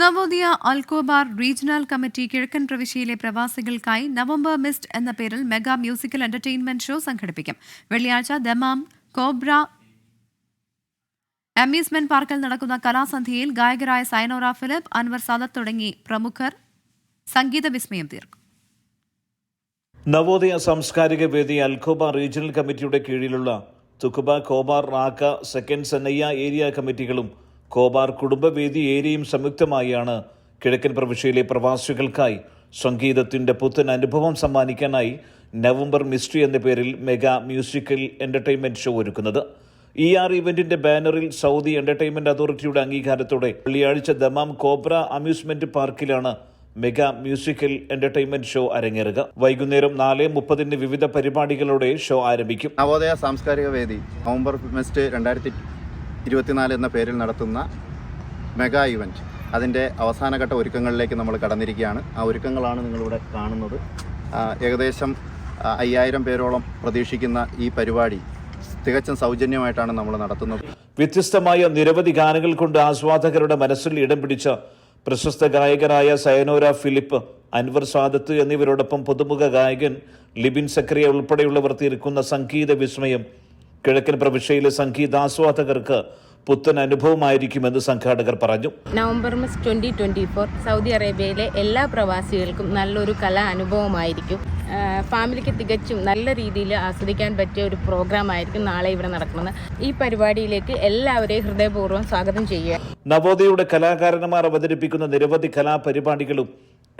Navodaya Al Khobar regional committee കിഴക്കൻ പ്രവിശ്യയിലെ പ്രവാസികൾക്കായി November mist എന്ന പേരിൽ മെഗാ മ്യൂസിക്കൽ എന്റർടൈൻമെന്റ് ഷോ സംഘടിപ്പിക്കും. വെള്ളിയാഴ്ച ദമാം കോബ്ര അമ്യൂസ്മെന്റ് പാർക്കിൽ നടക്കുന്ന കലാസന്ധ്യയിൽ ഗായകരായ സൈനോറ ഫിലിപ്പ് അൻവർ സാദത്ത് തുടങ്ങി പ്രമുഖർ സംഗീത വിസ്മയം തീർക്കും. നവോദയ സാംസ്കാരിക വേദി അൽഖോബ റീജിയണൽ കമ്മിറ്റിയുടെ കീഴിലുള്ള തുക്കുബ കോബാർ റാക്ക സെക്കൻഡ് സന്നയ്യ ഏരിയ കമ്മിറ്റികളും കോബാർ കുടുംബവേദി ഏരിയയും സംയുക്തമായാണ് കിഴക്കൻ പ്രവിശ്യയിലെ പ്രവാസികൾക്കായി സംഗീതത്തിന്റെ പുത്തൻ അനുഭവം സമ്മാനിക്കാനായി നവംബർ മിസ്ട്രി എന്ന പേരിൽ മെഗാ മ്യൂസിക്കൽ എന്റർടൈൻമെന്റ് ഷോ ഒരുക്കുന്നത്. ഇ ആർ ഇവന്റിന്റെ ബാനറിൽ സൗദി എന്റർടൈൻമെന്റ് അതോറിറ്റിയുടെ അംഗീകാരത്തോടെ വെള്ളിയാഴ്ച ദമാം കോബ്ര അമ്യൂസ്മെന്റ് പാർക്കിലാണ് മെഗാ മ്യൂസിക്കൽ എന്റർടൈൻമെന്റ് ഷോ അരങ്ങേറുക. വൈകുന്നേരം നാല് മുപ്പതിന് വിവിധ പരിപാടികളോടെ ഷോ ആരംഭിക്കും. നവോദയ സാംസ്കാരിക വേദി നവംബർ ഫെസ്റ്റ് രണ്ടായിരത്തി ഇരുപത്തിനാല് എന്ന പേരിൽ നടത്തുന്ന മെഗാ ഇവന്റ് അതിന്റെ അവസാനഘട്ട ഒരുക്കങ്ങളിലേക്ക് നമ്മൾ കടന്നിരിക്കുകയാണ്. ആ ഒരുക്കങ്ങളാണ് നിങ്ങളിവിടെ കാണുന്നത്. ഏകദേശം അയ്യായിരം പേരോളം പ്രതീക്ഷിക്കുന്ന ഈ പരിപാടി തികച്ചും സൗജന്യമായിട്ടാണ് നമ്മൾ നടത്തുന്നത്. വ്യത്യസ്തമായ നിരവധി ഗാനങ്ങൾ കൊണ്ട് ആസ്വാദകരുടെ മനസ്സിൽ ഇടം പിടിച്ച പ്രശസ്ത ഗായകരായ സയനോര ഫിലിപ്പ് അൻവർ സാദത്ത് എന്നിവരോടൊപ്പം പുതുമുഖ ഗായകൻ ലിബിൻ സക്രിയ ഉൾപ്പെടെയുള്ളവർ തീർക്കുന്ന സംഗീത വിസ്മയം കിഴക്കൻ പ്രവിശ്യയിലെ സംഗീതാസ്വാദകർക്ക് പുത്തൻ അനുഭവമായിരിക്കുമെന്ന് സംഘാടകർ പറഞ്ഞു. നവംബർ മസ് ട്വന്റി ട്വന്റി ഫോർ സൗദി അറേബ്യയിലെ എല്ലാ പ്രവാസികൾക്കും നല്ലൊരു കലാ അനുഭവമായിരിക്കും. ഫാമിലിക്ക് തികച്ചും നല്ല രീതിയിൽ ആസ്വദിക്കാൻ പറ്റിയ ഒരു പ്രോഗ്രാം ആയിരിക്കും നാളെ ഇവിടെ നടക്കുന്നത്. ഈ പരിപാടിയിലേക്ക് എല്ലാവരെയും ഹൃദയപൂർവം സ്വാഗതം ചെയ്യുക. നവോദയയുടെ കലാകാരന്മാർ അവതരിപ്പിക്കുന്ന നിരവധി കലാപരിപാടികളും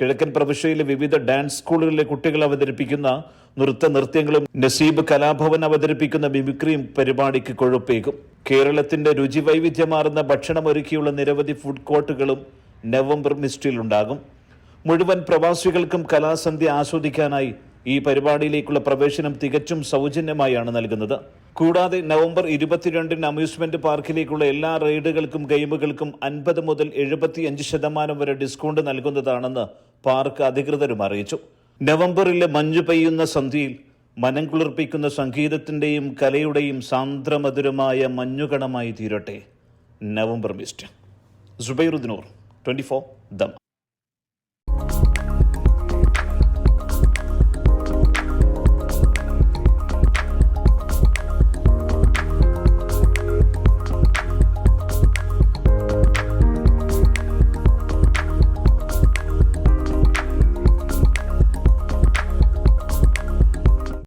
കിഴക്കൻ പ്രവിശ്യയിലെ വിവിധ ഡാൻസ് സ്കൂളുകളിലെ കുട്ടികൾ അവതരിപ്പിക്കുന്ന നൃത്ത നൃത്യങ്ങളും നസീബ് കലാഭവൻ അവതരിപ്പിക്കുന്ന മിമിക്രിയും പരിപാടിക്ക് കൊഴുപ്പേകും. കേരളത്തിന്റെ രുചി വൈവിധ്യമാർന്ന ഭക്ഷണമൊരുക്കിയുള്ള നിരവധി ഫുഡ് കോർട്ടുകളും നവംബർ മിസ്റ്റിലുണ്ടാകും. മുഴുവൻ പ്രവാസികൾക്കും കലാസന്ധ്യ ആസ്വദിക്കാനായി ഈ പരിപാടിയിലേക്കുള്ള പ്രവേശനം തികച്ചും സൗജന്യമായാണ് നൽകുന്നത്. കൂടാതെ നവംബർ ഇരുപത്തിരണ്ടിന് അമ്യൂസ്മെന്റ് പാർക്കിലേക്കുള്ള എല്ലാ റൈഡുകൾക്കും ഗെയിമുകൾക്കും അൻപത് മുതൽ എഴുപത്തിയഞ്ച് ശതമാനം വരെ ഡിസ്കൗണ്ട് നൽകുന്നതാണെന്ന് പാർക്ക് അധികൃതരും അറിയിച്ചു. നവംബറിലെ മഞ്ഞു പെയ്യുന്ന സന്ധ്യയിൽ മനം കുളിർപ്പിക്കുന്ന സംഗീതത്തിന്റെയും കലയുടെയും സാന്ദ്രമധുരമായ മഞ്ഞുകണമായി തീരട്ടെ. November mist. സുബൈറുദ്ദീനൂർ twenty four dum.